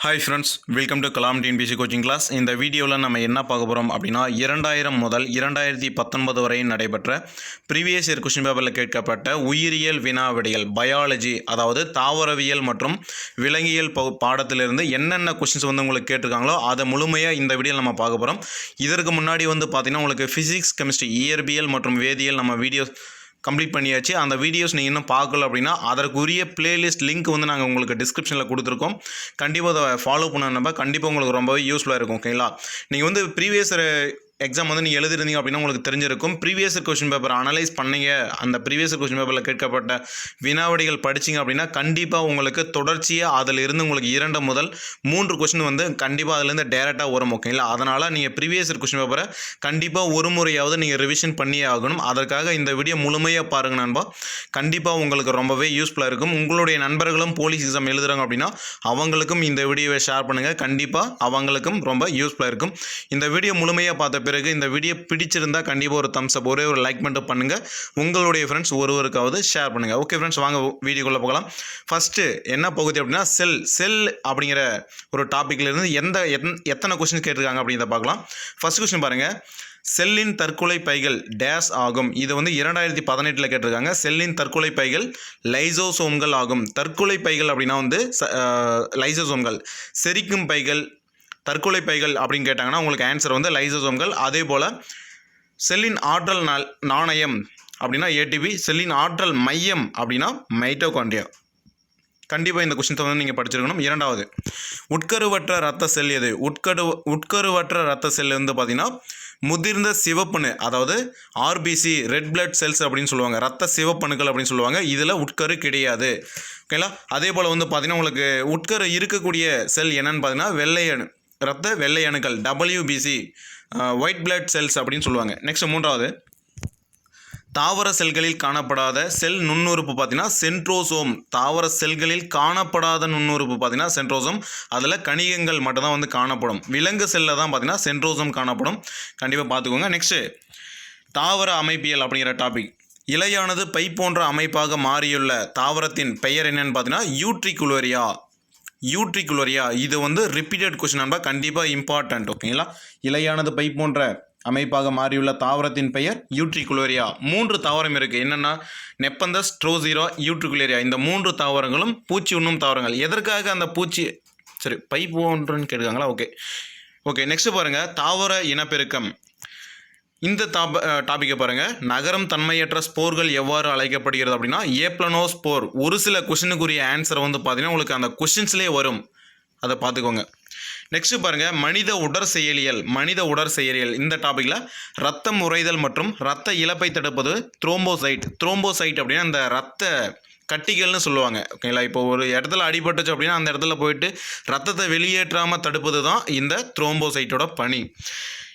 Hi friends welcome to Kalam TNPSC coaching class இந்த வீடியோவில் நம்ம என்ன பார்க்க போகிறோம் அப்படின்னா இரண்டாயிரம் முதல் இரண்டாயிரத்தி பத்தொன்பது வரை நடைபெற்ற ப்ரீவியஸ் இயர் கொஸ்டின் பேப்பரில் கேட்கப்பட்ட உயிரியல் வினாவிடிகள் பயாலஜி அதாவது தாவரவியல் மற்றும் விலங்கியல் பகு பாடத்திலிருந்து என்னென்ன கொஸ்டின்ஸ் வந்து உங்களுக்கு கேட்டிருக்காங்களோ அதை முழுமையாக இந்த வீடியோவில் நம்ம பார்க்க போகிறோம் இதற்கு முன்னாடி வந்து பார்த்திங்கன்னா உங்களுக்கு ஃபிசிக்ஸ் கெமிஸ்ட்ரி இயற்பியல் மற்றும் வேதியியல் நம்ம வீடியோ கம்ப்ளீட் பண்ணியாச்சு. அந்த வீடியோஸ் நீங்கள் இன்னும் பார்க்கல அப்படின்னா அதற்குரிய பிளேலிஸ்ட் லிங்க் வந்து நாங்கள் உங்களுக்கு டிஸ்கிரிப்ஷனில் கொடுத்துருக்கோம். கண்டிப்பாக அதை ஃபாலோ பண்ண கண்டிப்பாக உங்களுக்கு ரொம்பவே யூஸ்ஃபுல்லாக இருக்கும் ஓகேங்களா நீங்கள் வந்து ப்ரீவியஸ் எக்ஸாம் வந்து நீங்கள் எழுதிருந்தீங்க அப்படின்னா உங்களுக்கு தெரிஞ்சிருக்கும். ப்ரீவியஸ் கொஸ்டின் பேப்பர் அனலைஸ் பண்ணீங்க. அந்த ப்ரீவியஸ் கொஸ்டின் பேப்பரில் கேட்கப்பட்ட வினாவடிகள் படிச்சிங்க அப்படின்னா கண்டிப்பாக உங்களுக்கு தொடர்ச்சியாக அதில் இருந்து உங்களுக்கு இரண்டு முதல் மூன்று கொஸ்டின் வந்து கண்டிப்பாக அதுலேருந்து டேரெக்டாக வரும் ஓகேங்களா அதனால் நீங்கள் ப்ரீவியஸ் கொஸ்டின் பேப்பரை கண்டிப்பாக ஒரு முறையாவது நீங்கள் ரிவிஷன் பண்ணியே ஆகணும். அதற்காக இந்த வீடியோ முழுமையாக பாருங்க நண்பா. கண்டிப்பாக உங்களுக்கு ரொம்பவே யூஸ்ஃபுல்லாக இருக்கும். உங்களுடைய நண்பர்களும் போலீஸ் எக்ஸாம் எழுதுகிறாங்க அப்படின்னா அவங்களுக்கும் இந்த வீடியோவை ஷேர் பண்ணுங்கள் கண்டிப்பாக அவங்களுக்கும் ரொம்ப யூஸ்ஃபுல்லாக இருக்கும். இந்த வீடியோ முழுமையாக பார்த்த பிறகு இந்த வீடியோ பிடிச்சிருந்தால் கண்டிப்பாக ஒரு தம்ஸ் அப் ஒரே ஒரு லைக் மட்டும் பண்ணுங்கள் உங்களுடைய ஃப்ரெண்ட்ஸ் ஒருவருக்காவது ஷேர் பண்ணுங்கள் ஓகே ஃப்ரெண்ட்ஸ் வாங்க வீடியோக்குள்ளே போகலாம். ஃபஸ்ட்டு என்ன பகுதி அப்படின்னா செல் செல் அப்படிங்கிற ஒரு டாப்பிக்லேருந்து எந்த எத்தனை- எத்தனை கொஸ்டின் கேட்டிருக்காங்க அப்படிங்கிறத பார்க்கலாம். ஃபர்ஸ்ட் கொஸ்டின் பாருங்கள் செல்லின் தற்கொலை பைகள் டேஸ் ஆகும். இது வந்து இரண்டாயிரத்தி பதினெட்டில் கேட்டிருக்காங்க. செல்லின் தற்கொலை பைகள் லைசோசோம்கள் ஆகும். தற்கொலை பைகள் அப்படின்னா வந்து ச- லைசோசோம்கள் செரிக்கும் பைகள் தற்கொலை பைகள் அப்படின்னு கேட்டாங்கன்னா உங்களுக்கு ஆன்சர் வந்து லைசோசோம்கள். அதே போல் செல்லின் ஆற்றல் நாணயம் அப்படின்னா ஏடிபி செல்லின் ஆற்றல் மையம் அப்படின்னா மைட்டோகாண்ட்ரியா கண்டிப்பாக இந்த கொஸ்டின் வந்து நீங்கள் படிச்சிருக்கணும். இரண்டாவது உட்கருவற்ற ரத்த செல் எது? உட்கரு உட்கருவற்ற ரத்த செல் வந்து பார்த்தீங்கன்னா முதிர்ந்த சிவப்பணு அதாவது ஆர்பிசி ரெட் பிளட் செல்ஸ் அப்படின்னு சொல்லுவாங்க. ரத்த சிவப்பணுக்கள் அப்படின்னு சொல்லுவாங்க. இதில் உட்கரு கிடையாது. ஓகேங்களா அதே போல் வந்து பார்த்தீங்கன்னா உங்களுக்கு உட்கரு இருக்கக்கூடிய செல் என்னன்னு பார்த்தீங்கன்னா வெள்ளையணு இரத்த ரத்த வெள்ளை அணுக்கள் டபிள்யூபிசி ஒயிட் பிளட் செல்ஸ் அப்படின்னு சொல்லுவாங்க. நெக்ஸ்ட் மூன்றாவது. தாவர செல்களில் காணப்படாத செல் நுண்ணுறுப்பு பார்த்தீங்கன்னா சென்ட்ரோசோம். தாவர செல்களில் காணப்படாத நுண்ணுறுப்பு பார்த்தீங்கன்னா சென்ட்ரோசோம். அதில் கணிகங்கள் மட்டும்தான் வந்து காணப்படும். விலங்கு செல்லில் தான் பார்த்தீங்கன்னா சென்ட்ரோசோம் காணப்படும். கண்டிப்பாக பார்த்துக்கோங்க. நெக்ஸ்ட்டு தாவர அமைப்பியல் அப்படிங்கிற டாபிக் இலையானது பை போன்ற அமைப்பாக மாறியுள்ள தாவரத்தின் பெயர் என்னன்னு பார்த்தீங்கன்னா யூட்ரிகுலோரியா யூட்ரிகுலோரியா இது வந்து ரிப்பீட்டட் கொஸ்டின் நண்பா கண்டிப்பாக இம்பார்ட்டன்ட் ஓகேங்களா இலையானது பை போன்ற அமைப்பாக மாறியுள்ள தாவரத்தின் பெயர் யூட்ரிகுலோரியா மூன்று தாவரம் இருக்குது என்னென்னா நெப்பந்தஸ் ட்ரோசிரா யூட்ரிகுலேரியா இந்த மூன்று தாவரங்களும் பூச்சி உண்ணும் தாவரங்கள். எதற்காக அந்த பூச்சி சரி பை போன்றன்னு கேட்குறாங்களா ஓகே ஓகே நெக்ஸ்ட் பாருங்கள் தாவர இனப்பெருக்கம். இந்த டாப டாப்பிக்கை பாருங்கள் நகரம் தன்மையற்ற ஸ்போர்கள் எவ்வாறு அழைக்கப்படுகிறது அப்படின்னா ஏப்ளனோ ஸ்போர். ஒரு சில கொஷினுக்குரிய ஆன்சர் வந்து பார்த்தீங்கன்னா உங்களுக்கு அந்த கொஷின்ஸ்லேயே வரும். அதை பார்த்துக்கோங்க நெக்ஸ்ட் பாருங்க. மனித உடற் செயலியல் மனித உடற் செயலியல். இந்த டாப்பிக்கில் ரத்தம் உறைதல் மற்றும் ரத்த இழப்பை தடுப்பது த்ரோம்போசைட் த்ரோம்போசைட் அப்படின்னா அந்த ரத்த கட்டிகள்னு சொல்லுவாங்க. ஓகேங்களா இப்போ ஒரு இடத்துல அடிபட்டுச்சு அப்படின்னா அந்த இடத்துல போயிட்டு ரத்தத்தை வெளியேற்றாமல் தடுப்பது தான் இந்த த்ரோம்போசைட்டோட பணி.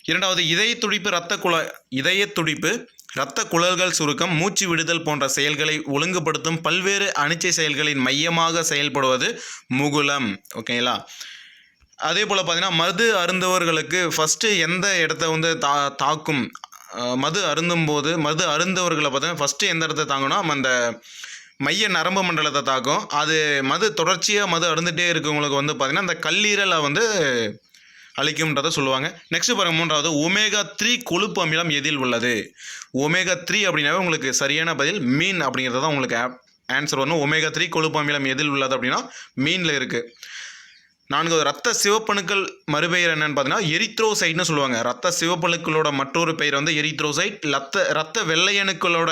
இரண்டாவது இதய துடிப்பு இரத்த குழ இதய துடிப்பு இரத்த குழல்கள் சுருக்கம் மூச்சு விடுதல் போன்ற செயல்களை ஒழுங்குபடுத்தும் பல்வேறு அனிச்சை செயல்களின் மையமாக செயல்படுவது முகுலம். ஓகேங்களா அதே போல் பார்த்தீங்கன்னா மது அருந்தவர்களுக்கு ஃபஸ்ட்டு எந்த இடத்த வந்து தா தாக்கும்? மது அருந்தும் போது மது அருந்தவர்களை பார்த்தீங்கன்னா ஃபஸ்ட்டு எந்த இடத்த தாங்கும்னா அந்த மைய நரம்பு மண்டலத்தை தாக்கும். அது மது தொடர்ச்சியாக மது அருந்துகிட்டே இருக்கவங்களுக்கு வந்து பார்த்திங்கன்னா அந்த கல்லீரலை வந்து அழிக்கும்ன்றதை சொல்லுவாங்க. நெக்ஸ்ட் பாருங்கள் மூன்றாவது ஒமேகா த்ரீ கொழுப்பு அமிலம் எதில் உள்ளது? ஒமேகா த்ரீ அப்படின்னாவே உங்களுக்கு சரியான பதில் மீன் அப்படிங்கிறது தான் உங்களுக்கு ஆன்சர் வரணும் ஒமேகா த்ரீ கொழுப்பு அமிலம் எதில் உள்ளது அப்படின்னா மீனில் இருக்குது நான்கு ரத்த சிவப்பணுக்கள் மறுபெயர் என்னன்னு பார்த்தீங்கன்னா எரித்ரோசைட்னு சொல்லுவாங்க. ரத்த சிவப்பணுக்களோட மற்றொரு பெயர் வந்து எரித்ரோசைட். ரத்த ரத்த வெள்ளையணுக்களோட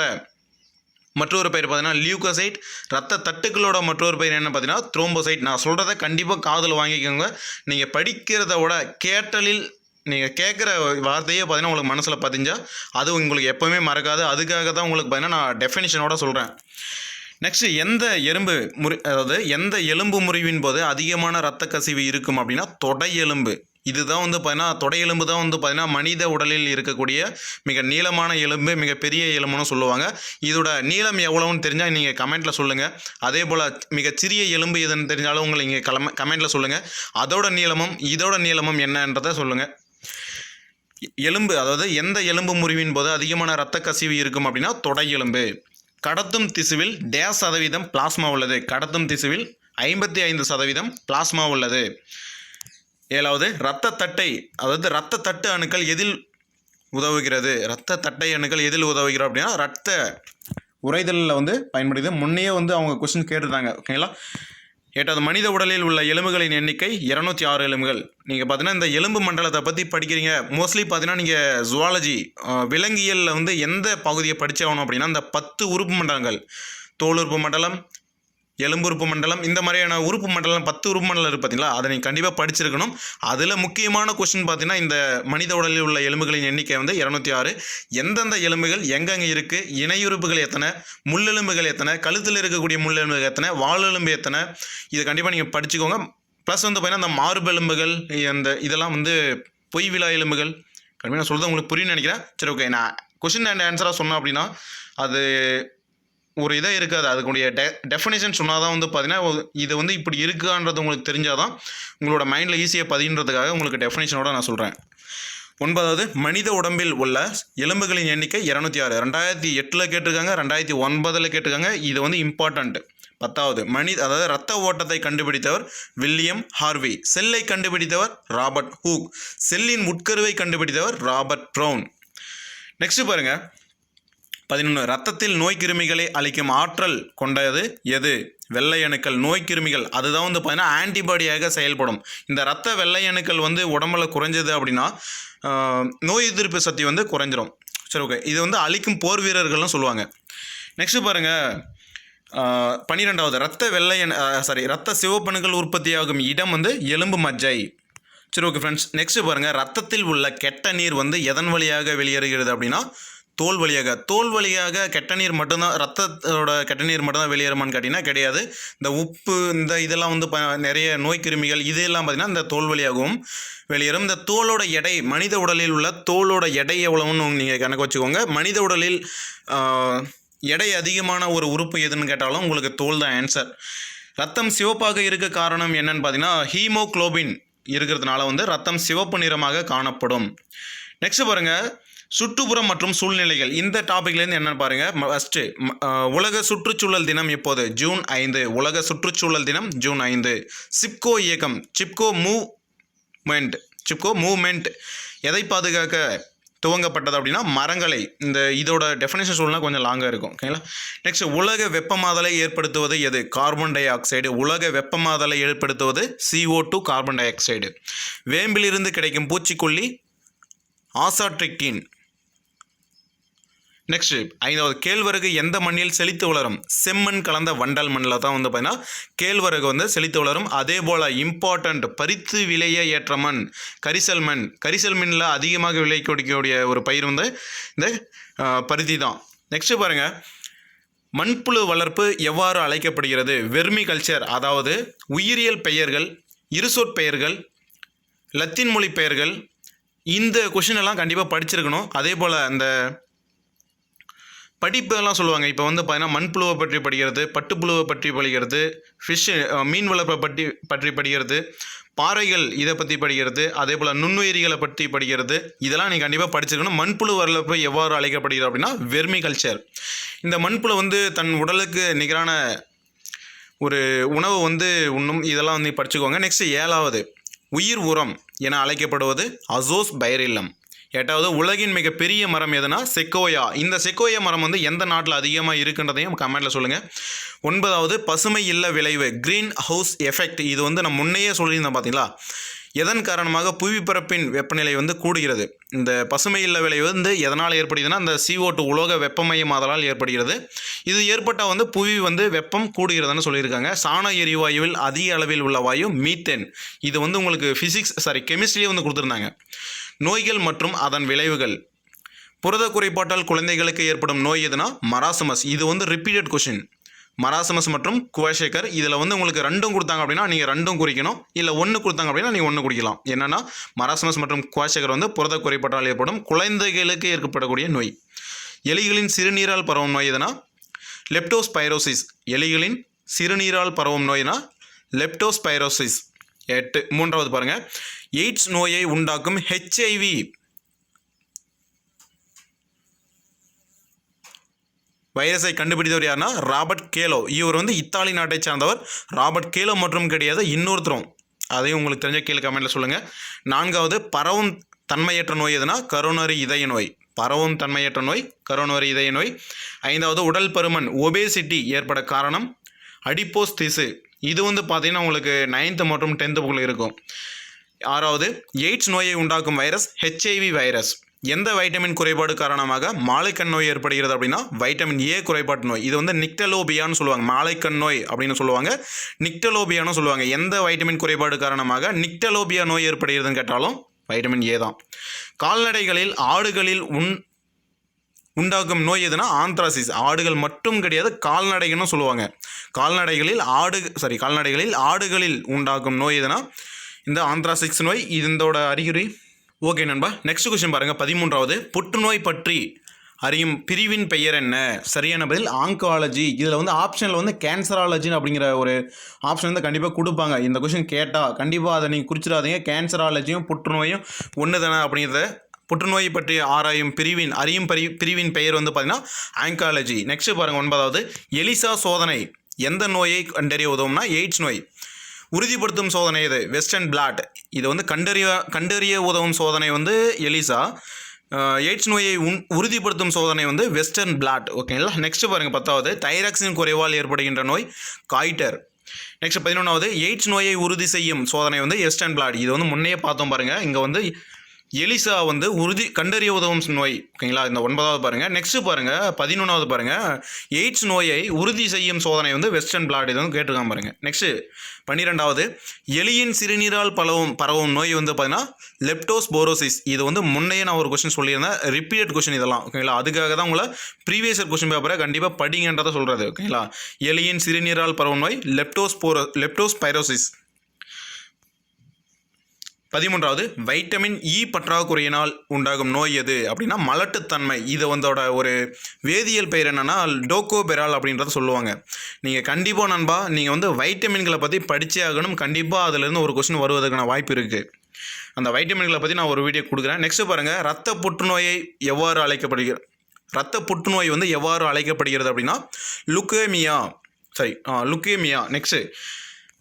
மற்றொரு பெயர் பார்த்தீங்கன்னா லியூகோசைட் ரத்த தட்டுக்களோட மற்றொரு பெயர் என்ன பார்த்தீங்கன்னா த்ரோம்போசைட் நான் சொல்கிறத கண்டிப்பாக காதில் வாங்கிக்கோங்க. நீங்கள் படிக்கிறத விட கேட்டலில் நீங்கள் கேட்குற வார்த்தையே பார்த்தீங்கன்னா உங்களுக்கு மனசில் பதிஞ்சா அது உங்களுக்கு எப்போவுமே மறக்காது. அதுக்காக தான் உங்களுக்கு பார்த்தீங்கன்னா நான் டெஃபினிஷனோட சொல்கிறேன் நெக்ஸ்ட் எந்த எறும்பு முறி அதாவது எந்த எலும்பு முறிவின் போது அதிகமான இரத்த கசிவு இருக்கும் அப்படின்னா தொடை எலும்பு. இதுதான் வந்து பார்த்தீங்கன்னா தொடையெலும்பு தான் வந்து பார்த்தீங்கன்னா மனித உடலில் இருக்கக்கூடிய மிக நீளமான எலும்பு மிக பெரிய எலும்புன்னு சொல்லுவாங்க. இதோட நீளம் எவ்வளோன்னு தெரிஞ்சால் நீங்கள் கமெண்ட்டில் சொல்லுங்கள் அதே போல் மிகச்சிறிய எலும்பு எதுன்னு தெரிஞ்சாலும் உங்களை இங்கே கலம கமெண்ட்டில் சொல்லுங்கள் அதோட நீளமும் இதோட நீளமும் என்னன்றதை சொல்லுங்கள் எலும்பு அதாவது எந்த எலும்பு முறிவின் போது அதிகமான இரத்த கசிவு இருக்கும் அப்படின்னா தொடை எலும்பு. கடத்தும் திசுவில் டேஸ் சதவீதம் பிளாஸ்மா உள்ளது. கடத்தும் திசுவில் ஐம்பத்தி ஐந்து சதவீதம் பிளாஸ்மா உள்ளது. ஏழாவது இரத்த தட்டை அதாவது இரத்த தட்டு அணுக்கள் எதில் உதவுகிறது? இரத்த தட்டை அணுக்கள் எதில் உதவுகிறோம் அப்படின்னா ரத்த உறைதலில் வந்து பயன்படுது முன்னையே வந்து அவங்க கொஸ்டின் கேட்டிருந்தாங்க ஓகேங்களா எட்டாவது மனித உடலில் உள்ள எலும்புகளின் எண்ணிக்கை இரநூத்தி ஆறு எலும்புகள். நீங்கள் பார்த்தீங்கன்னா இந்த எலும்பு மண்டலத்தை பற்றி படிக்கிறீங்க. மோஸ்ட்லி பார்த்தீங்கன்னா நீங்கள் ஜுவாலஜி விலங்கியலில் வந்து எந்த பகுதியை படித்தாகணும் அப்படின்னா இந்த பத்து உறுப்பு மண்டலங்கள். தோல் உறுப்பு மண்டலம் எலும்புறுப்பு மண்டலம் இந்த மாதிரியான உறுப்பு மண்டலம் பத்து உறுப்பு மண்டலம் இருக்குது பார்த்தீங்களா அதை நீங்கள் கண்டிப்பாக படிச்சிருக்கணும். அதில் முக்கியமான கொஸ்டின் பார்த்தீங்கன்னா இந்த மனித உடலில் உள்ள எலும்புகளின் எண்ணிக்கை வந்து இரநூத்தி ஆறு. எந்தெந்த எலும்புகள் எங்கெங்கே இருக்குது இணையுறுப்புகள் எத்தனை? முள்ளெலும்புகள் எத்தனை? கழுத்தில் இருக்கக்கூடிய முள்ளெலும்புகள் எத்தனை? வாழெலும்பு எத்தனை? இதை கண்டிப்பாக நீங்கள் படிச்சுக்கோங்க. ப்ளஸ் வந்து பார்த்தீங்கன்னா அந்த மார்பெலும்புகள் அந்த இதெல்லாம் வந்து பொய் விழா எலும்புகள். கண்டிப்பாக நான் சொல்கிறது உங்களுக்கு புரியும்னு நினைக்கிறேன். சரி ஓகே நான் கொஷின் அண்ட் ஆன்சராக சொன்னோம் அப்படின்னா அது ஒரு இதே இருக்காது. அதுக்குடைய டெ டெஃபினேஷன் சொன்னால் தான் வந்து பார்த்தீங்கன்னா இது வந்து இப்படி இருக்கான்றது உங்களுக்கு தெரிஞ்சால் தான் உங்களோட மைண்டில் ஈஸியாக பதின்றதுக்காக உங்களுக்கு டெஃபினேஷனோட நான் சொல்கிறேன் ஒன்பதாவது மனித உடம்பில் உள்ள எலும்புகளின் எண்ணிக்கை இரநூத்தி ஆறு ரெண்டாயிரத்தி எட்டில் கேட்டிருக்காங்க ரெண்டாயிரத்தி ஒன்பதில் கேட்டிருக்காங்க. இது வந்து இம்பார்ட்டண்ட் பத்தாவது மனித அதாவது ரத்த ஓட்டத்தை கண்டுபிடித்தவர் வில்லியம் ஹார்வி. செல்லை கண்டுபிடித்தவர் ராபர்ட் ஹூக். செல்லின் உட்கருவை கண்டுபிடித்தவர் ராபர்ட் ப்ரௌன். நெக்ஸ்ட் பாருங்கள் பதினொன்று ரத்தத்தில் நோய் கிருமிகளை அழிக்கும் ஆற்றல் கொண்டது எது? வெள்ளை அணுக்கள் நோய் கிருமிகள். அதுதான் வந்து பார்த்தீங்கன்னா ஆன்டிபாடியாக செயல்படும். இந்த ரத்த வெள்ளை அணுக்கள் வந்து உடம்புல குறைஞ்சது அப்படின்னா நோய் எதிர்ப்பு சக்தி வந்து குறைஞ்சிரும். சரி ஓகே இது வந்து அழிக்கும் போர் வீரர்கள்னு சொல்லுவாங்க. நெக்ஸ்ட் பாருங்க. பன்னிரெண்டாவது ரத்த வெள்ளை சாரி ரத்த சிவப்பணுக்கள் உற்பத்தியாகும் இடம் வந்து எலும்பு மஜ்ஜை. சரி ஓகே ஃப்ரெண்ட்ஸ் நெக்ஸ்ட் பாருங்கள் ரத்தத்தில் உள்ள கெட்ட நீர் வந்து எதன் வழியாக வெளியேறுகிறது அப்படின்னா தோல் வழியாக தோல் வழியாக கெட்ட நீர் மட்டும்தான் ரத்தத்தோட கெட்ட நீர் மட்டும்தான் வெளியேறுமான்னு கேட்டிங்கன்னா கிடையாது. இந்த உப்பு இந்த இதெல்லாம் வந்து ப நிறைய நோய் கிருமிகள் இதெல்லாம் பார்த்திங்கன்னா இந்த தோல் வழியாகவும் வெளியேறும். இந்த தோலோட எடை மனித உடலில் உள்ள தோலோட எடை எவ்வளவுன்னு நீங்கள் கணக்கு வச்சுக்கோங்க. மனித உடலில் எடை அதிகமான ஒரு உறுப்பு எதுன்னு கேட்டாலும் உங்களுக்கு தோல் தான் ஆன்சர் ரத்தம் சிவப்பாக இருக்க காரணம் என்னன்னு பார்த்தீங்கன்னா ஹீமோகுளோபின் இருக்கிறதுனால வந்து ரத்தம் சிவப்பு நிறமாக காணப்படும். நெக்ஸ்ட் பாருங்கள் சுற்றுப்புறம் மற்றும் சூழ்நிலைகள். இந்த டாபிக்லேருந்து என்னென்னு பாருங்கள் ஃபஸ்ட்டு உலக சுற்றுச்சூழல் தினம் எப்போது? ஜூன் ஐந்து. உலக சுற்றுச்சூழல் தினம் ஜூன் ஐந்து. சிப்கோ இயக்கம். சிப்கோ மூவ்மெண்ட் சிப்கோ மூவ்மெண்ட் எதை பாதுகாக்க துவங்கப்பட்டது அப்படின்னா மரங்களை. இந்த இதோட டெஃபினேஷன் சொல்லலாம் கொஞ்சம் லாங்காக இருக்கும். ஓகேங்களா நெக்ஸ்ட் உலக வெப்பமாதலை ஏற்படுத்துவது எது? கார்பன் டை ஆக்சைடு உலக வெப்பமாதலை ஏற்படுத்துவது CO two carbon dioxide வேம்பிலிருந்து கிடைக்கும் பூச்சிக்கொல்லி ஆசாட்ரிக்டின் நெக்ஸ்ட் ஐந்தாவது கேழ்வரகு எந்த மண்ணில் செழித்து வளரும்? செம்மண் கலந்த வண்டல் மண்ணில் தான் வந்து பார்த்தீங்கன்னா கேழ்வரகு வந்து செழித்து வளரும். அதே போல் இம்பார்ட்டண்ட் பறித்து விலைய ஏற்ற மண் கரிசல் மண். கரிசல் மண்ணில் அதிகமாக விலை கொடுக்கக்கூடிய ஒரு பயிர் வந்து இந்த பருத்தி தான். நெக்ஸ்ட்டு பாருங்கள் மண்புழு வளர்ப்பு எவ்வாறு அழைக்கப்படுகிறது? வெர்மி கல்ச்சர் அதாவது உயிரியல் பெயர்கள் இருசொற் பெயர்கள் லத்தீன் மொழி பெயர்கள் இந்த கொஷின் எல்லாம் கண்டிப்பாக படிச்சிருக்கணும். அதே போல் அந்த படிப்பெல்லாம் சொல்லுவாங்க. இப்போ வந்து பார்த்தீங்கன்னா மண்புழுவை பற்றி படிக்கிறது பட்டுப்புழுவை பற்றி படிக்கிறது ஃபிஷ் மீன் வளர்ப்பை பற்றி பற்றி படிக்கிறது பாறைகள் இதை பற்றி படிக்கிறது அதே போல் நுண்ணுயிரிகளை பற்றி படிக்கிறது இதெல்லாம் நீங்கள் கண்டிப்பாக படிச்சிருக்கணும். மண்புழு வளர்ப்பு எவ்வாறு அழைக்கப்படுகிறது அப்படின்னா வெர்மி கல்ச்சர். இந்த மண்புழு வந்து தன் உடலுக்கு நிகரான ஒரு உணவு வந்து உண்ணும். இதெல்லாம் வந்து படிச்சுக்கோங்க. நெக்ஸ்ட் ஏழாவது. உயிர் உரம் என அழைக்கப்படுவது அசோஸ் பைரில்லம். எட்டாவது உலகின் மிகப்பெரிய மரம் எதுனா செக்கோயா. இந்த செக்கோயா மரம் வந்து எந்த நாட்டில் அதிகமாக இருக்குன்றதையும் கமெண்ட்டில் சொல்லுங்கள் ஒன்பதாவது பசுமை இல்ல விளைவு க்ரீன் ஹவுஸ் எஃபெக்ட் இது வந்து நம்ம முன்னையே சொல்லியிருந்தோம் பார்த்தீங்களா எதன் காரணமாக புவிப்பரப்பின் வெப்பநிலை வந்து கூடுகிறது? இந்த பசுமை இல்ல விளைவு வந்து எதனால் ஏற்படுகிறதுன்னா அந்த சிஓ டூ உலோக வெப்பமயமாதலால் ஏற்படுகிறது. இது ஏற்பட்டால் வந்து புவி வந்து வெப்பம் கூடுகிறதுன்னு சொல்லியிருக்காங்க. சாண எரிவாயுவில் அதிக அளவில் உள்ள வாயு மீத்தேன். இது வந்து உங்களுக்கு ஃபிசிக்ஸ் சாரி கெமிஸ்ட்ரியே வந்து கொடுத்துருந்தாங்க. நோய்கள் மற்றும் அதன் விளைவுகள். புரத குறைபாட்டால் குழந்தைகளுக்கு ஏற்படும் நோய் எதுனா? மராசமஸ். இது வந்து ரிப்பீட்டட் கொஷின் மராசமஸ் மற்றும் குவாஷேக்கர் இதில் வந்து உங்களுக்கு ரெண்டும் கொடுத்தாங்க அப்படின்னா நீங்கள் ரெண்டும் குறிக்கணும். இல்லை ஒன்று கொடுத்தாங்க அப்படின்னா நீங்கள் ஒன்று குடிக்கலாம். என்னென்னா மராசமஸ் மற்றும் குவாஷேக்கர் வந்து புரத குறைபாட்டால் ஏற்படும் குழந்தைகளுக்கு ஏற்படக்கூடிய நோய். எலிகளின் சிறுநீரால் பரவும் நோய் எதுனா? லெப்டோஸ்பைரோசிஸ் எலிகளின் சிறுநீரால் பரவும் நோய்னா லெப்டோஸ்பைரோசிஸ் எட்டு மூன்றாவது பாருங்கள் எய்ட்ஸ் நோயை உண்டாக்கும் ஹெச்ஐவி வைரஸை கண்டுபிடித்தவர் யாருன்னா ராபர்ட் கேலோ. இவர் வந்து இத்தாலி நாட்டை சார்ந்தவர். ராபர்ட் கேலோ மற்றும் கிடையாது இன்னொருத்தரும். அதையும் உங்களுக்கு தெரிஞ்ச கீழே கமெண்ட்டில் சொல்லுங்கள் நான்காவது பரவும் தன்மையற்ற நோய் எதுனா? கரோனரி இதய நோய். பரவும் தன்மையற்ற நோய் கரோனரி இதய நோய். ஐந்தாவது உடல் பருமன் ஒபேசிட்டி ஏற்பட காரணம் அடிப்போஸ் திசு இது வந்து பார்த்தீங்கன்னா உங்களுக்கு நைன்த்து மற்றும் டென்த்து புக்கில் இருக்கும். ஆறாவது எய்ட்ஸ் நோயை உண்டாக்கும் வைரஸ் ஹெச்ஐவி வைரஸ். எந்த வைட்டமின் குறைபாடு காரணமாக மாலைக்கண் நோய் ஏற்படுகிறது அப்படின்னா வைட்டமின் ஏ குறைபாட்டு நோய். இது வந்து நிக்டலோபியான்னு சொல்லுவாங்க. மாலைக்கண் நோய் அப்படின்னு சொல்லுவாங்க. நிக்டலோபியான்னு சொல்லுவாங்க. எந்த வைட்டமின் குறைபாடு காரணமாக நிக்டலோபியா நோய் ஏற்படுகிறதுன்னு கேட்டாலும் வைட்டமின் ஏ தான். கால்நடைகளில் ஆடுகளில் உண் உண்டாக்கும் நோய் எதுனா ஆந்த்ராசிஸ் ஆடுகள் மட்டும் கிடையாது கால்நடைகள்னு சொல்லுவாங்க. கால்நடைகளில் ஆடு சாரி கால்நடைகளில் ஆடுகளில் உண்டாக்கும் நோய் எதுனா இந்த ஆந்த்ராசிக்ஸ் நோய். இதோட அறிகுறி. ஓகே நண்பா. நெக்ஸ்ட் கொஸ்டின் பாருங்கள் பதிமூன்றாவது. புற்றுநோய் பற்றி அறியும் பிரிவின் பெயர் என்ன? சரியான பதில் ஆங்காலஜி இதில் வந்து ஆப்ஷனில் வந்து கேன்சராலஜின்னு அப்படிங்கிற ஒரு ஆப்ஷன் வந்து கண்டிப்பாக கொடுப்பாங்க. இந்த கொஸ்டின் கேட்டால் கண்டிப்பாக அதை நீங்கள் குறிச்சிடாதீங்க. கேன்சராலஜியும் புற்றுநோயும் ஒன்று தானே அப்படிங்கிறத புற்றுநோய் பற்றி ஆராயும் பிரிவின் அறியும் பரி பிரிவின் பெயர் வந்து பார்த்தீங்கன்னா ஆங்காலஜி நெக்ஸ்ட்டு பாருங்கள் ஒன்பதாவது. எலிசா சோதனை. எந்த நோயை கண்டறிய உதவும்னா எய்ட்ஸ் நோய். உறுதிப்படுத்தும் சோதனை இது வெஸ்டர்ன் பிளாட். இது வந்து கண்டறிய கண்டறிய உதவும் சோதனை வந்து எலிசா. எய்ட்ஸ் நோயை உன் உறுதிப்படுத்தும் சோதனை வந்து வெஸ்டர்ன் பிளாட் ஓகேங்களா நெக்ஸ்ட் பாருங்கள் பத்தாவது தைராக்சின் குறைவால் ஏற்படுகின்ற நோய் காய்டர். நெக்ஸ்ட் பதினொன்றாவது எய்ட்ஸ் நோயை உறுதி செய்யும் சோதனை வந்து வெஸ்டர்ன் பிளாட். இது வந்து முன்னையே பார்த்தோம் பாருங்கள் இங்கே வந்து எலிசா வந்து உறுதி கண்டறிய உதவும் நோய் ஓகேங்களா? இந்த ஒன்பதாவது பாருங்கள் நெக்ஸ்ட் பாருங்கள் பதினொன்றாவது பாருங்கள் எய்ட்ஸ் நோயை உறுதி செய்யும் சோதனை வந்து வெஸ்டர்ன் பிளாட் இது வந்து கேட்டிருக்காம பாருங்கள் நெக்ஸ்ட்டு பன்னிரெண்டாவது எலியின் சிறுநீரால் பரவும் பரவும் நோய் வந்து பார்த்தீங்கன்னா லெப்டோஸ்போரோசிஸ் இது வந்து முன்னையே நான் ஒரு கொஸ்டின் சொல்லியிருந்தேன். ரிப்பீட் கொஸ்டின் இதெல்லாம் ஓகேங்களா? அதுக்காக தான் உங்களை ப்ரீவியஸ் கொஸ்டின் பேப்பரை கண்டிப்பாக படிங்கன்றதை சொல்கிறது ஓகேங்களா? எலியின் சிறுநீரால் பரவும் நோய் லெப்டோஸ்போரோ லெப்டோஸ்பைரோசிஸ் பதிமூன்றாவது வைட்டமின் இ e பற்றாக்குறையினால் உண்டாகும் நோய் எது? அப்படின்னா மலட்டுத்தன்மை. இது வந்தோட ஒரு வேதியியல் பெயர் என்னென்னா டோகோபெரால் அப்படின்றத சொல்லுவாங்க. நீங்கள் கண்டிப்பாக நண்பா நீங்கள் வந்து வைட்டமின்களை பற்றி படித்தே ஆகணும். கண்டிப்பாக அதுலேருந்து ஒரு கொஸ்டின் வருவதற்கான வாய்ப்பு இருக்குது அந்த வைட்டமின்களை பற்றி நான் ஒரு வீடியோ கொடுக்குறேன். நெக்ஸ்ட் பாருங்கள் ரத்த புற்றுநோயை எவ்வாறு அழைக்கப்படுகிற ரத்த புற்றுநோய் வந்து எவ்வாறு அழைக்கப்படுகிறது அப்படின்னா லுக்கேமியா சாரி லுக்கேமியா நெக்ஸ்ட்டு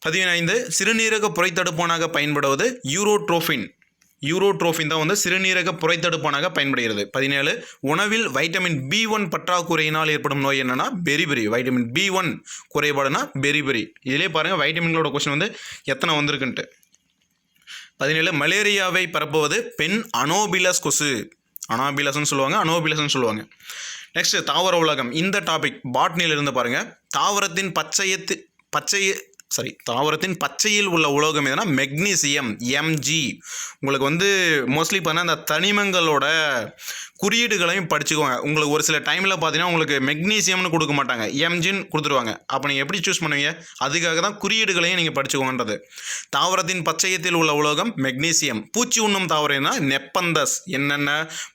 பதினைந்து சிறுநீரக புரைத்தடுப்பானாக பயன்படுவது யூரோட்ரோஃபின். யூரோட்ரோஃபின் தான் வந்து சிறுநீரக புரைத்தடுப்பானாக பயன்படுகிறது. பதினேழு உணவில் வைட்டமின் பி ஒன் பற்றாக்குறையினால் ஏற்படும் நோய் என்னன்னா பெரிபெரி. வைட்டமின் பி ஒன் குறைபாடுனா பெரிபெரி. இதிலே பாருங்கள் வைட்டமின்களோட கொஸ்டின் வந்து எத்தனை வந்திருக்குன்ட்டு. பதினேழு மலேரியாவை பரப்புவது பெண் அனோபிலஸ் கொசு. அனாபிலஸ்னு சொல்லுவாங்க அனோபிலஸ்ன்னு சொல்லுவாங்க. நெக்ஸ்ட் தாவர உலகம். இந்த டாபிக் பாட்னியில் இருந்து பாருங்கள் தாவரத்தின் பச்சையத்து பச்சை சாரி தாவரத்தின் பச்சையில் உள்ள உலோகம் எதுனா மெக்னீசியம் எம்ஜி உங்களுக்கு வந்து மோஸ்ட்லி பார்த்தா அந்த தனிமங்களோட குறியீடுகளையும் படிச்சுக்கோங்க. உங்களுக்கு ஒரு சில டைமில் பார்த்தீங்கன்னா உங்களுக்கு மெக்னீசியம்னு கொடுக்க மாட்டாங்க. எம்ஜின்னு கொடுத்துருவாங்க. அப்போ நீங்கள் எப்படி சூஸ் பண்ணுவீங்க? அதுக்காக தான் குறியீடுகளையும் நீங்கள் படிச்சுக்கோங்கன்றது. தாவரத்தின் பச்சையத்தில் உள்ள உலோகம் மெக்னீசியம். பூச்சி உண்ணும் தாவரம்னா நெப்பந்தஸ். என்னென்ன?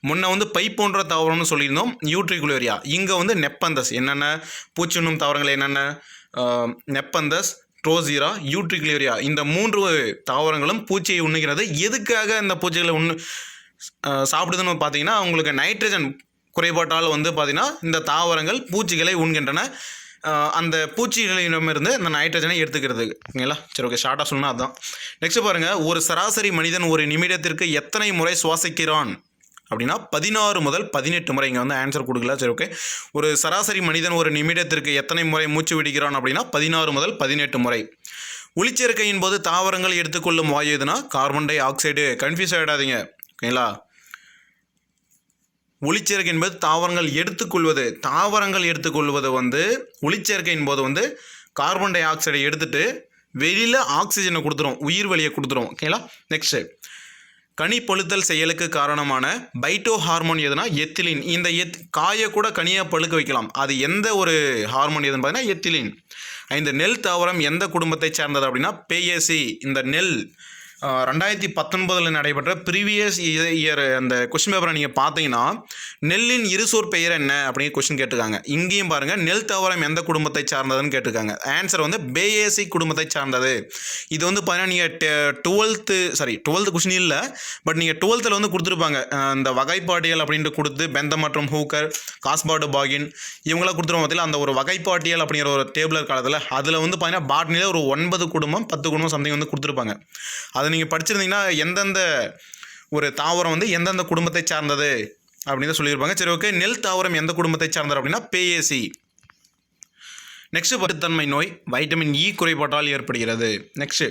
முன்ன வந்து பை போன்ற தாவரம்னு சொல்லியிருந்தோம். யூட்ரிகுலேரியா இங்கே வந்து நெப்பந்தஸ். என்னென்ன? பூச்சி உண்ணும் தாவரங்கள் என்னென்ன? நெப்பந்தஸ். ட்ரோசிரா யூட்ரிக்ளியரியா இந்த மூன்று தாவரங்களும் பூச்சியை உண்ணுகிறது. எதுக்காக இந்த பூச்சிகளை உண்ணு சாப்பிடுதுன்னு பார்த்தீங்கன்னா அவங்களுக்கு நைட்ரஜன் குறைபாட்டால் வந்து பார்த்திங்கன்னா இந்த தாவரங்கள் பூச்சிகளை உண்கின்றன. அந்த பூச்சிகளிடமிருந்து அந்த நைட்ரஜனை எடுத்துக்கிறது. ஓகேங்களா? சரி ஓகே ஷார்ட்டாக சொன்னால் அதுதான் நெக்ஸ்ட் பாருங்கள் ஒரு சராசரி மனிதன் ஒரு நிமிடத்திற்கு எத்தனை முறை சுவாசிக்கிறான்? அப்படின்னா பதினாறு முதல் பதினெட்டு முறை இங்கே வந்து ஆன்சர் கொடுக்கல. சரி ஓகே ஒரு சராசரி மனிதன் ஒரு நிமிடத்திற்கு எத்தனை முறை மூச்சு விடுகிறான் அப்படின்னா பதினாறு முதல் பதினெட்டு முறை. ஒளிச்சேர்க்கையின் போது தாவரங்கள் எடுத்துக்கொள்ளும் வாயு எதுனா? கார்பன் டை ஆக்சைடு கன்ஃபியூஸ் ஆகிடாதீங்க ஓகேங்களா ஒளிச்சேர்க்கை என்பது தாவரங்கள் எடுத்துக்கொள்வது தாவரங்கள் எடுத்துக்கொள்வது வந்து ஒளிச்சேர்க்கையின் போது வந்து கார்பன் டை ஆக்சைடை எடுத்துட்டு வெளியில் ஆக்சிஜனை கொடுத்துரும் உயிர் வழியை கொடுத்துரும். ஓகேங்களா நெக்ஸ்ட்டு கனி பழுத்தல் செயலுக்கு காரணமான பைட்டோ ஹார்மோன் எதுனா எத்திலின். இந்த எத் காயை கூட கனியாக பழுக்க வைக்கலாம். அது எந்த ஒரு ஹார்மோன் எதுன்னு பார்த்தீங்கன்னா எத்திலின். இந்த நெல் தாவரம் எந்த குடும்பத்தை சார்ந்தது அப்படின்னா பேயசி. இந்த நெல் ரெண்டாயிரத்தி பத்தொன்பதில் நடைபெற்ற ப்ரீவியஸ் இயர் அந்த கொஷின் பேப்பரை நீங்கள் பார்த்தீங்கன்னா நெல்லின் இருசோர் பெயர் என்ன அப்படின்னு கொஷின் கேட்டிருக்காங்க. இங்கேயும் பாருங்கள் நெல் தாவரம் எந்த குடும்பத்தை சார்ந்ததுன்னு கேட்டிருக்காங்க. ஆன்சர் வந்து பேஏசி குடும்பத்தை சார்ந்தது. இது வந்து பார்த்தீங்கன்னா நீங்கள் டுவெல்த்து சாரி டுவெல்த்து கொஷின் இல்லை பட் நீங்கள் டுவெல்த்தில் வந்து கொடுத்துருப்பாங்க. அந்த இந்த வகைப்பாட்டியல் அப்படின்ட்டு கொடுத்து பெந்த மற்றும் ஹூக்கர் காஸ்பாடு பாகின் இவங்களாம் கொடுத்துருவோம் பார்த்தீங்களா அந்த ஒரு வகைப்பாட்டியல் அப்படிங்கிற ஒரு டேபிளர் காலத்தில் அதில் வந்து பார்த்தீங்கன்னா பாட்னியில் ஒரு ஒன்பது குடும்பம் பத்து குடும்பம் சம்திங் வந்து கொடுத்துருப்பாங்க. அது நீங்கள் படிச்சிருந்தீங்கன்னா எந்தெந்த ஒரு தாவரம் வந்து எந்தெந்த குடும்பத்தை சார்ந்தது அப்படின்னு தான் சொல்லியிருப்பாங்க. சரி ஓகே நெல் தாவரம் எந்த குடும்பத்தை சார்ந்தது அப்படின்னா பேஏசி. நெக்ஸ்ட் பருத்தன்மை நோய் வைட்டமின் இ e குறைபாட்டால் ஏற்படுகிறது. நெக்ஸ்ட்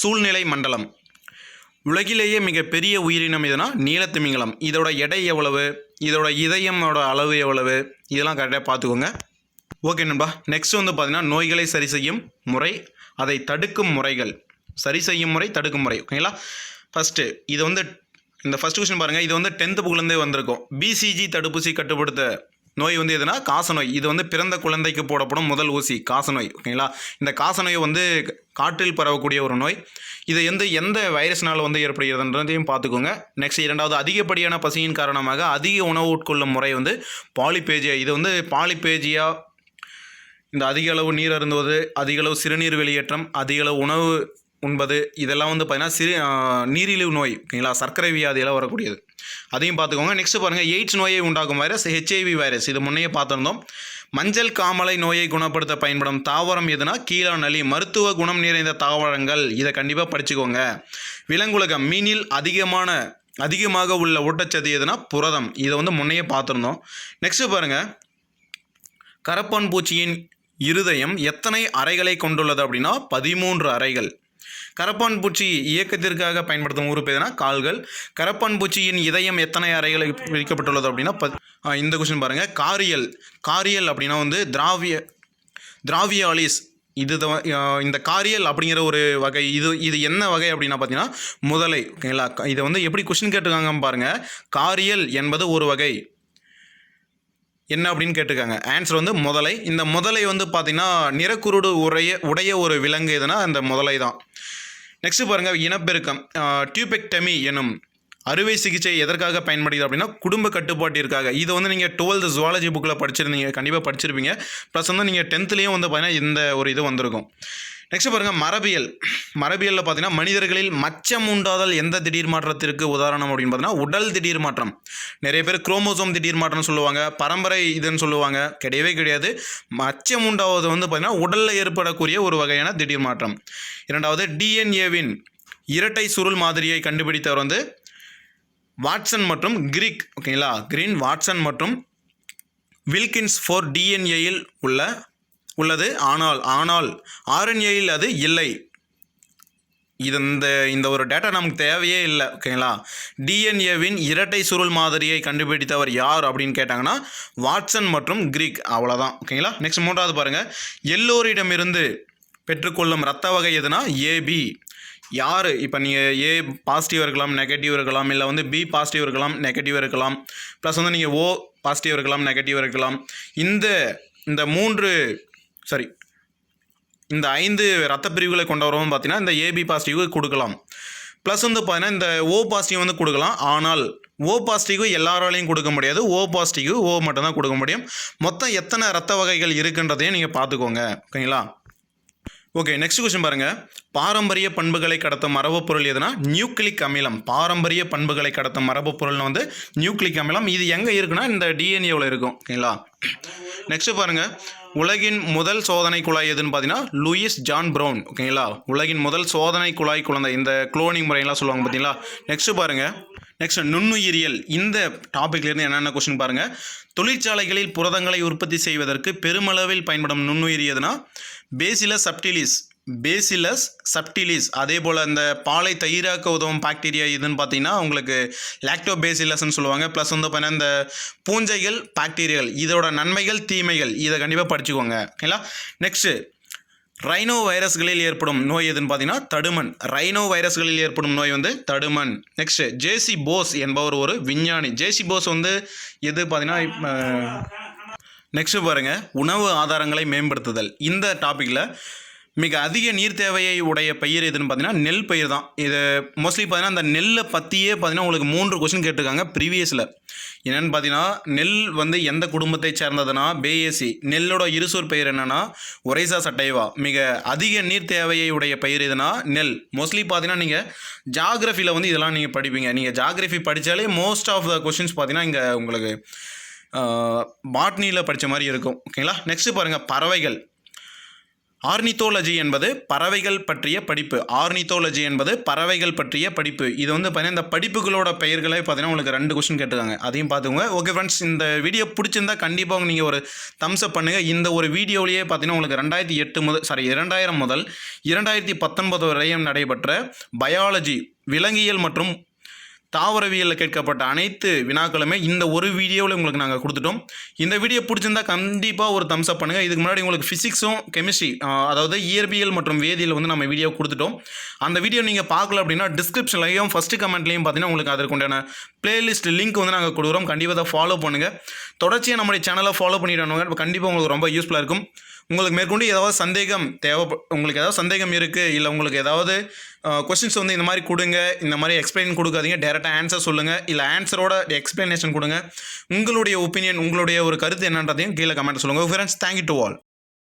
சூழ்நிலை மண்டலம். உலகிலேயே மிகப்பெரிய உயிரினம் எதுனா நீலத்திமிங்கலம் இதோட எடை எவ்வளவு? இதோட இதயமோட அளவு எவ்வளவு? இதெல்லாம் கரெக்டாக பார்த்துக்கோங்க. ஓகே நண்பா. நெக்ஸ்ட் வந்து பார்த்தீங்கன்னா நோய்களை சரி செய்யும் முறை அதை தடுக்கும் முறைகள். சரி செய்யும் முறை தடுக்கும் முறை. ஓகேங்களா ஃபஸ்ட்டு இது வந்து இந்த ஃபஸ்ட் கொஸ்டின் பாருங்கள் இது வந்து டென்த்து புக்லேருந்தே வந்திருக்கும். பிசிஜி தடுப்பூசி கட்டுப்படுத்த நோய் வந்து எதுனா காசநோய். இது வந்து பிறந்த குழந்தைக்கு போடப்படும் முதல் ஊசி காசநோய். ஓகேங்களா இந்த காசநோய் வந்து காற்றில் பரவக்கூடிய ஒரு நோய். இது எந்த எந்த வைரஸ்னால் வந்து ஏற்படுகிறதுன்றதையும் பார்த்துக்கோங்க. நெக்ஸ்ட் இரண்டாவது அதிகப்படியான பசியின் காரணமாக அதிக உணவு உட்கொள்ளும் முறை வந்து பாலிபேஜியா இது வந்து பாலிபேஜியா இந்த அதிக அளவு நீர் அருந்துவது அதிக அளவு சிறுநீர் வெளியேற்றம் அதிக அளவு உணவு உண்பது. இதெல்லாம் வந்து பார்த்தீங்கன்னா சிறு நீரிழிவு நோய் ஓகேங்களா? சர்க்கரை வியாதியெல்லாம் வரக்கூடியது. அதையும் பார்த்துக்கோங்க. நெக்ஸ்ட் பாருங்கள் எய்ட்ஸ் நோயை உண்டாக்கும் வைரஸ் ஹெச்ஐவி வைரஸ். இது முன்னையே பார்த்துருந்தோம். மஞ்சள் காமலை நோயை குணப்படுத்த பயன்படும் தாவரம் எதுனா? கீழாநலி மருத்துவ குணம் நிறைந்த தாவரங்கள். இதை கண்டிப்பாக படிச்சுக்கோங்க. விலங்குலகம் மீனில் அதிகமான அதிகமாக உள்ள ஊட்டச்சத்து எதுனா? புரதம். இதை வந்து முன்னையே பார்த்துருந்தோம். நெக்ஸ்ட் பாருங்கள் கரப்பான் பூச்சியின் இருதயம் எத்தனை அறைகளை கொண்டுள்ளது அப்படின்னா? பதிமூன்று அறைகள். கரப்பான் பூச்சி இயக்கத்திற்காக பயன்படுத்தும் உறுப்பு எதுனா கால்கள். கரப்பான் பூச்சியின் இதயம் எத்தனை அறைகளை பிரிக்கப்பட்டுள்ளது அப்படின்னா பத்- இந்த கொஸ்டின் பாருங்கள் காரியல். காரியல் அப்படின்னா வந்து திராவிய திராவியாலிஸ். இது இந்த காரியல் அப்படிங்கிற ஒரு வகை இது இது என்ன வகை அப்படின்னா பார்த்தீங்கன்னா முதலை. ஓகேங்களா? இதை வந்து எப்படி கொஷின் கேட்டிருக்காங்க பாருங்கள் காரியல் என்பது ஒரு வகை. என்ன அப்படின்னு கேட்டிருக்காங்க ஆன்சர் வந்து முதலை. இந்த முதலை வந்து பார்த்திங்கன்னா நிறக்குருடு உடைய உடைய ஒரு விலங்கு எதுனா அந்த முதலை தான் நெக்ஸ்ட் பாருங்கள் இனப்பெருக்கம் டியூபெக்டமி எனும் அறுவை சிகிச்சை எதற்காக பயன்படுகிறது அப்படின்னா குடும்ப கட்டுப்பாட்டிற்காக இதை வந்து நீங்கள் டுவெல்த் ஜுவாலஜி புக்கில் படிச்சிருந்தீங்க கண்டிப்பாக படிச்சிருப்பீங்க. ப்ளஸ் வந்து நீங்கள் டென்த்லேயும் வந்து பார்த்தீங்கன்னா இந்த ஒரு இது வந்திருக்கும். நெக்ஸ்ட் பாருங்கள் மரபியல். மரபியலில் பார்த்தீங்கன்னா மனிதர்களில் மச்சம் உண்டாதல் எந்த திடீர் மாற்றத்திற்கு உதாரணம் அப்படின்னு பார்த்தீங்கன்னா உடல் திடீர் மாற்றம். நிறைய பேர் குரோமோசோம் திடீர் மாற்றம்னு சொல்லுவாங்க பரம்பரை இதுன்னு சொல்லுவாங்க. கிடையவே கிடையாது. மச்சம் உண்டாவது வந்து பார்த்தீங்கன்னா உடலில் ஏற்படக்கூடிய ஒரு வகையான திடீர் மாற்றம். இரண்டாவது டிஎன்ஏவின் இரட்டை சுருள் மாதிரியை கண்டுபிடித்தவர் வந்து வாட்சன் மற்றும் கிரிக் ஓகேங்களா கிரீன் வாட்சன் மற்றும் வில்கின்ஸ் ஃபோர் டிஎன்ஏயில் உள்ள உள்ளது. ஆனால் ஆனால் ஆர்என்ஏயில் அது இல்லை. இது இந்த இந்த ஒரு டேட்டா நமக்கு தேவையே இல்லை ஓகேங்களா டிஎன்ஏவின் இரட்டை சுருள் மாதிரியை கண்டுபிடித்தவர் யார் அப்படின்னு கேட்டாங்கன்னா வாட்சன் மற்றும் கிரீக் அவ்வளோதான் ஓகேங்களா நெக்ஸ்ட் மூன்றாவது பாருங்கள் எல்லோரிடமிருந்து பெற்றுக்கொள்ளும் ரத்த வகை எதுனா ஏபி யார்? இப்போ நீங்கள் ஏ பாசிட்டிவ் இருக்கலாம் நெகட்டிவ் இருக்கலாம் இல்லை வந்து பி பாசிட்டிவ் இருக்கலாம் நெகட்டிவ் இருக்கலாம். ப்ளஸ் வந்து நீங்கள் ஓ பாசிட்டிவ் இருக்கலாம் நெகட்டிவ் இருக்கலாம். இந்த இந்த மூன்று சாரி இந்த ஐந்து ரத்த பிரிவுகளை கொண்டவரும் பார்த்தீங்கன்னா இந்த ஏபி பாசிட்டிவ் கொடுக்கலாம். ப்ளஸ் வந்து பார்த்தீங்கன்னா இந்த ஓ பாசிட்டிவ் வந்து கொடுக்கலாம். ஆனால் ஓ பாசிட்டிவ் எல்லாராலையும் கொடுக்க முடியாது. ஓ பாசிட்டிவ் ஓ மட்டும்தான் கொடுக்க முடியும். மொத்தம் எத்தனை ரத்த வகைகள் இருக்குன்றதையும் நீங்கள் பார்த்துக்கோங்க. ஓகேங்களா? ஓகே நெக்ஸ்ட் கொஸ்டின் பாருங்க. பாரம்பரிய பண்புகளை கடத்தும் மரபுப்பொருள் எதுனா? நியூக்ளிக் அமிலம். பாரம்பரிய பண்புகளை கடத்தும் மரபுப்பொருள்னு வந்து நியூக்ளிக் அமிலம். இது எங்கே இருக்குன்னா? இந்த டிஎன்ஏவில் இருக்கும். ஓகேங்களா நெக்ஸ்ட் பாருங்க. உலகின் முதல் சோதனை குழாய் எதுன்னு பார்த்தீங்கன்னா லூயிஸ் ஜான் ப்ரௌன். ஓகேங்களா உலகின் முதல் சோதனை குழாய் குழந்தை. இந்த குளோனிங் முறையெல்லாம் சொல்லுவாங்க பார்த்தீங்களா நெக்ஸ்ட் பாருங்க. நெக்ஸ்ட் நுண்ணுயிரியல். இந்த டாப்பிக்லேருந்து என்னென்ன கொஸ்டின் பாருங்கள் தொழிற்சாலைகளில் புரதங்களை உற்பத்தி செய்வதற்கு பெருமளவில் பயன்படும் நுண்ணுயிரி எதுனா? பேசிலஸ் சப்டிலிஸ் பேசிலஸ் சப்டிலிஸ் அதே போல் இந்த பாலை தயிராக்க உதவும் பாக்டீரியா இதுன்னு பார்த்தீங்கன்னா உங்களுக்கு லாக்டோபேசிலஸ்ன்னு சொல்லுவாங்க. ப்ளஸ் வந்து பார்த்தீங்கன்னா இந்த பூஞ்சைகள் பாக்டீரியல் இதோட நன்மைகள் தீமைகள் இதை கண்டிப்பாக படிச்சுக்கோங்க. ஓகேங்களா நெக்ஸ்ட்டு ரைனோ வைரஸ்களில் ஏற்படும் நோய் எதுன்னு பார்த்தீங்கன்னா தடுமன். ரைனோ வைரஸ்களில் ஏற்படும் நோய் வந்து தடுமன். நெக்ஸ்ட் ஜேசி போஸ் என்பவர் ஒரு விஞ்ஞானி. ஜேசி போஸ் வந்து எது பார்த்தீங்கன்னா நெக்ஸ்ட் பாருங்கள் உணவு ஆதாரங்களை மேம்படுத்துதல். இந்த டாப்பிக்கில் மிக அதிக நீர் தேவையை உடைய பயிர் எதுன்னு பார்த்தீங்கன்னா நெல் பயிர் தான். இது மோஸ்ட்லி பார்த்தீங்கன்னா அந்த நெல்லை பற்றியே பார்த்தீங்கன்னா உங்களுக்கு மூன்று கொஸ்டின் கேட்டிருக்காங்க ப்ரீவியஸில் என்னென்னு பார்த்தீங்கன்னா நெல் வந்து எந்த குடும்பத்தை சேர்ந்ததுன்னா பேஏசி நெல்லோட இருசூர் பயிர் என்னென்னா ஒரைசா சட்டைவா. மிக அதிக நீர் தேவையை உடைய பயிர் எதுனா நெல். மோஸ்ட்லி பார்த்தீங்கன்னா நீங்கள் ஜாகிரஃபியில் வந்து இதெல்லாம் நீங்கள் படிப்பீங்க. நீங்கள் ஜாகிரஃபி படித்தாலே மோஸ்ட் ஆஃப் த கொஷின்ஸ் பார்த்தீங்கன்னா இங்கே உங்களுக்கு பாட்னியில் படித்த மாதிரி இருக்கும். ஓகேங்களா? நெக்ஸ்ட்டு பாருங்கள் பறவைகள். ஆர்னித்தோலஜி என்பது பறவைகள் பற்றிய படிப்பு. ஆர்னித்தோலஜி என்பது பறவைகள் பற்றிய படிப்பு. இது வந்து பார்த்தீங்கன்னா இந்த படிப்புகளோட பெயர்களே பார்த்தீங்கன்னா உங்களுக்கு ரெண்டு கொஸ்டின் கேட்டிருக்காங்க. அதையும் பார்த்துக்கோங்க. ஓகே ஃப்ரெண்ட்ஸ் இந்த வீடியோ பிடிச்சிருந்தா கண்டிப்பாக நீங்கள் ஒரு தம்ஸ் அப் பண்ணுங்கள் இந்த ஒரு வீடியோவிலேயே பார்த்தீங்கன்னா உங்களுக்கு ரெண்டாயிரத்தி எட்டு முதல் சாரி இரண்டாயிரம் முதல் இரண்டாயிரத்தி பத்தொன்பது வரையும் நடைபெற்ற பயாலஜி விலங்கியல் மற்றும் தாவரவியலில் கேட்கப்பட்ட அனைத்து வினாக்களுமே இந்த ஒரு வீடியோவில் உங்களுக்கு நாங்கள் கொடுத்துட்டோம். இந்த வீடியோ பிடிச்சிருந்தா கண்டிப்பாக ஒரு தம்ஸ் அப் பண்ணுங்கள் இதுக்கு முன்னாடி உங்களுக்கு ஃபிசிக்ஸும் கெமிஸ்ட்ரி அதாவது இயற்பியல் மற்றும் வேதியியல் வந்து நம்ம வீடியோ கொடுத்துட்டோம். அந்த வீடியோ நீங்கள் பார்க்கல அப்படின்னா டிஸ்கிரிப்ஷன்லையும் ஃபஸ்ட்டு கமெண்ட்லையும் பார்த்தீங்கன்னா உங்களுக்கு அதற்குண்டான பிளேலிஸ்ட் லிங்க் வந்து நாங்கள் கொடுக்குறோம். கண்டிப்பாக அதை ஃபாலோ பண்ணுங்கள் தொடர்ச்சியாக நம்முடைய சேனலை ஃபாலோ பண்ணிட்டு கண்டிப்பாக உங்களுக்கு ரொம்ப யூஸ்ஃபுல்லாக இருக்கும். உங்களுக்கு மேற்கொண்டு ஏதாவது சந்தேகம் தேவை உங்களுக்கு ஏதாவது சந்தேகம் இருக்குது இல்லை உங்களுக்கு ஏதாவது கொஸ்டின்ஸ் வந்து இந்த மாதிரி கொடுங்க இந்த மாதிரி எக்ஸ்பிளைன் கொடுக்காதீங்க டேரெக்டாக ஆன்சர் சொல்லுங்கள் இல்லை ஆன்சரோட எக்ஸ்பிளனேஷன் கொடுங்க. உங்களுடைய ஒப்பீனியன் உங்களுடைய ஒரு கருத்து என்னன்றதையும் கீழே கமெண்ட் சொல்லுங்கள் ஃப்ரெண்ட்ஸ் தேங்க்யூ டு ஆல்